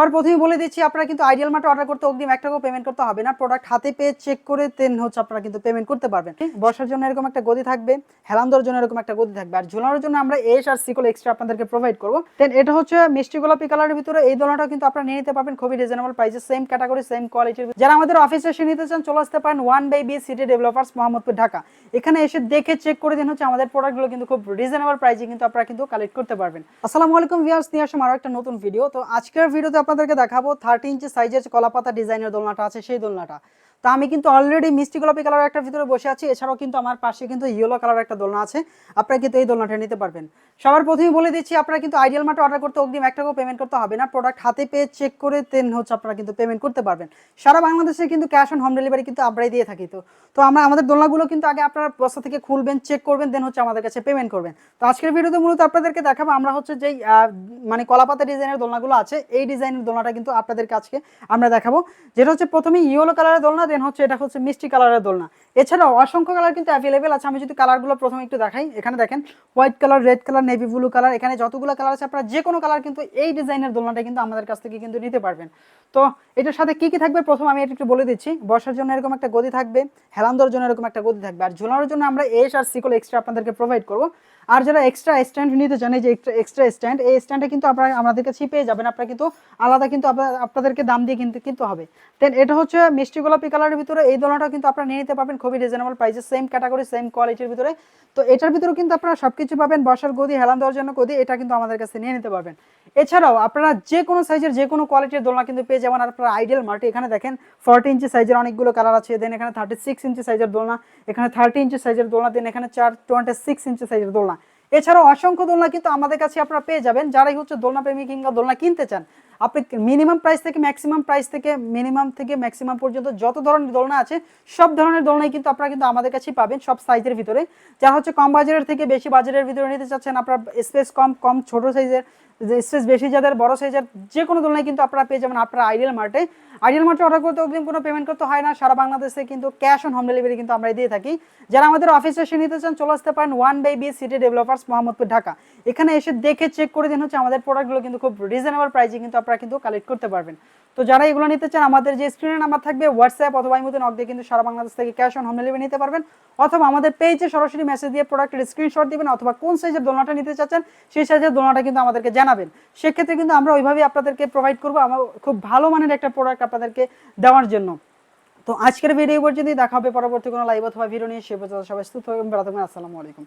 আর প্রথমে বলে দিচ্ছি, আপনারা কিন্তু আইডিয়াল মার্ট অর্ডার করতে অগ্রিম এক টাকাও পেমেন্ট করতে হবে না। প্রোডাক্ট হাতে পেয়ে চেক করে দেন হচ্ছে আপনারা কিন্তু পেমেন্ট করতে পারবেন। বসার জন্য এরকম একটা গদি থাকবে, হেলান্দর জন্য এরকম একটা গদি থাকবে, আর ঝোলানোর জন্য আমরা এস আর সিকল এক্সট্রা আপনাদেরকে প্রোভাইড করব। দেন এটা হচ্ছে মিষ্টি গোলাপি কালারের ভিতরে এই দোলনাটা কিন্তু আপনারা নিয়ে নিতে পারবেন খুবই রিজনেবল প্রাইসে সেম ক্যাটাগরি সেম কোয়ালিটির যারা আমাদের অফিসে এসে নিতে চান, চলে আসতে পারেন one by B City Developers Mohammadpur Dhaka এখানে এসে দেখে চেক করে দিন হচ্ছে আমাদের প্রোডাক্টগুলো কিন্তু খুব রিজনেবল প্রাইসে কিন্তু আপনারা কিন্তু কালেক্ট করতে পারবেন। আসসালামু আলাইকুম ভিউয়ার্স নিয়ে আসলাম আরও একটা নতুন ভিডিও তো আজকের ভিডিওতে আপনাদেরকে দেখাবো থার্টি ইঞ্চি সাইজের কলাপাতা ডিজাইনের দোলনাটা আছে সেই দোলনাটা। তো আমি কিন্তু অলরেডি মিষ্টি গোলাপি কালার একটা ভিতরে বসে আছি। এছাড়াও কিন্তু আমার পাশে কিন্তু ইয়েলো কালার একটা দোলনা আছে। আপনারা কিন্তু এই দোলনাটা নিতে পারবেন। সবার প্রথমে বলে দিচ্ছি, আপনারা কিন্তু আইডিয়াল মার্টে অর্ডার করতে অগ্রিম এক পেমেন্ট করতে হবে না। প্রোডাক্ট হাতে পেয়ে চেক করে দেন হচ্ছে আপনারা কিন্তু পেমেন্ট করতে পারবেন। সারা বাংলাদেশে কিন্তু ক্যাশ অন হোম ডেলিভারি কিন্তু আমরাই দিয়ে থাকি তো। তো আমরা, আমাদের দোলনাগুলো কিন্তু আগে আপনারা বস্তা থেকে খুলবেন চেক করবেন দেন হচ্ছে আমাদের কাছে পেমেন্ট করবেন। তো আজকের ভিডিওতে মূলত আপনাদেরকে দেখাবো, আমরা হচ্ছে যেই মানে কলাপাতা ডিজাইনের দোলনাগুলো আছে, এই ডিজাইনের দোলনাটা কিন্তু আপনাদের কাছে আমরা দেখাবো। যেটা হচ্ছে প্রথমে ইয়েলো কালারের দোলনা দেন হচ্ছে এটা হচ্ছে মিষ্টি কালারের দোলনা। এছাড়াও অসংখ্য কালার কিন্তু অ্যাভেলেবেল আছে। আমি যদি কালারগুলো প্রথমে একটু দেখাই, এখানে দেখেন white colour red colour navy blue colour এখানে যতগুলো কালার আছে আপনারা যে কোনো কালার কিন্তু এই ডিজাইনের দোলনাটা কিন্তু আমাদের কাছ থেকে কিন্তু নিতে পারবেন। তো এটার সাথে কি কি থাকবে? প্রথম আমি এটা একটু বলে দিচ্ছি। বসার জন্য এরকম একটা গদি থাকবে, হেলান্দর জন্য এরকম একটা গদি থাকবে। আর ঝোলানোর জন্য আমরা এস আর সিকল এক্সট্রা আপনাদেরকে প্রোভাইড করব। আর যারা এক্সট্রা স্ট্যান্ড নিতে চান, এই যে এক্সট্রা স্ট্যান্ড এই স্ট্যান্ডে কিন্তু আপনারা আমাদের কাছেই পেয়ে যাবেন। আপনারা কিন্তু আলাদা কিন্তু আপনাদেরকে দাম দিয়ে কিনতে, কিন্তু হবে। দেন এটা হচ্ছে মিষ্টি গোলাপি কালারের ভিতরে এই দোলনাটা কিন্তু আপনারা নিয়ে নিতে পারবেন খুবই রিজনেবল প্রাইসে সেম ক্যাটাগরি সেম কোয়ালিটির ভিতরে। তো এটার ভিতরে কিন্তু আপনারা সবকিছু পাবেন, বসার গদি, হেলান দেওয়ার জন্য গদি, এটা কিন্তু আমাদের কাছে নিয়ে নিতে পারবেন। এছাড়াও আপনারা যে কোনো সাইজের যে কোনো কোয়ালিটির দোলনা কিন্তু পেয়ে যাবেন আপনারা আইডিয়াল মার্টে এখানে দেখেন ফর্টি ইঞ্চি সাইজের অনেকগুলো কালার আছে দেন এখানে থার্টি সিক্স ইঞ্চি সাইজের দোলনা, এখানে থার্টি ইঞ্চি সাইজের দোলনা দেন এখানে চার টোয়েন্টি সিক্স ইঞ্চি সাইজের দোলনা। এছাড়াও অসংখ্য দোলনা কিন্তু আমাদের কাছে আপনারা পেয়ে যাবেন, যারাই হচ্ছে দোলনা প্রেমী কিংবা দোলনা কিনতে চান। আপনি মিনিমাম প্রাইস থেকে ম্যাক্সিমাম প্রাইস থেকে মিনিমাম থেকে ম্যাক্সিমাম পর্যন্ত যত ধরনের দোলনা আছে, সব ধরনের দোলনাই কিন্তু আপনারা কিন্তু আমাদের কাছেই পাবেন সব সাইজের ভিতরে। যা হচ্ছে কম বাজারের থেকে বেশি বাজারের ভিতরে নিতে চাচ্ছেন আপনার স্পেস কম কম ছোট সাইজের স্পেস বেশি যাদের, বড় সাইজের যে কোনো দোলনায় কিন্তু আপনারা পেয়ে যাবেন আপনার আইডিয়াল মার্টে আইডিয়াল মার্টে অর্ডার করতে অগ্রিম কোনো পেমেন্ট করতে হয় না, সারা বাংলাদেশে কিন্তু ক্যাশ অন হোম ডেলিভারি কিন্তু আমরা দিয়ে থাকি। যারা আমাদের অফিসে এসে নিতে চান, চলে আসতে পারেন one by B City Developers Mohammadpur, Dhaka. এখানে এসে দেখে চেক করে দিন হচ্ছে আমাদের প্রোডাক্টগুলো কিন্তু খুব রিজনেবল প্রাইসে কিন্তু আপনারা কিন্তু কালেক্ট করতে পারবেন। তো যারা এগুলো নিতে চান, আমাদের যে স্ক্রিনে নাম্বার থাকবে হোয়াটসঅ্যাপ অথবা এই মতো নক দিয়ে কিন্তু সারা বাংলাদেশ থেকে ক্যাশ অন হোম ডেলিভারি নিতে পারবেন। অথবা আমাদের পেজে সরাসরি মেসেজ দিয়ে প্রোডাক্টের স্ক্রিনশট দিবেন, অথবা কোন সাইজের দোলনাটা নিতে চাচ্ছেন, সেই সাইজের দোলনাটা কিন্তু আমাদেরকে জানাবেন। সেক্ষেত্রে কিন্তু আমরা ওইভাবেই আপনাদেরকে প্রোভাইড করব। আমার খুব ভালো মানের একটা প্রোডাক্ট আপনাদেরকে দেওয়ার জন্য। তো আজকের ভিডিও পর্যন্তই। দেখা হবে পরবর্তী কোনো লাইভ অথবা ভিডিও নিয়ে। সে পর্যন্ত সবাই সুস্থ থাকবেন। আসসালামু আলাইকুম।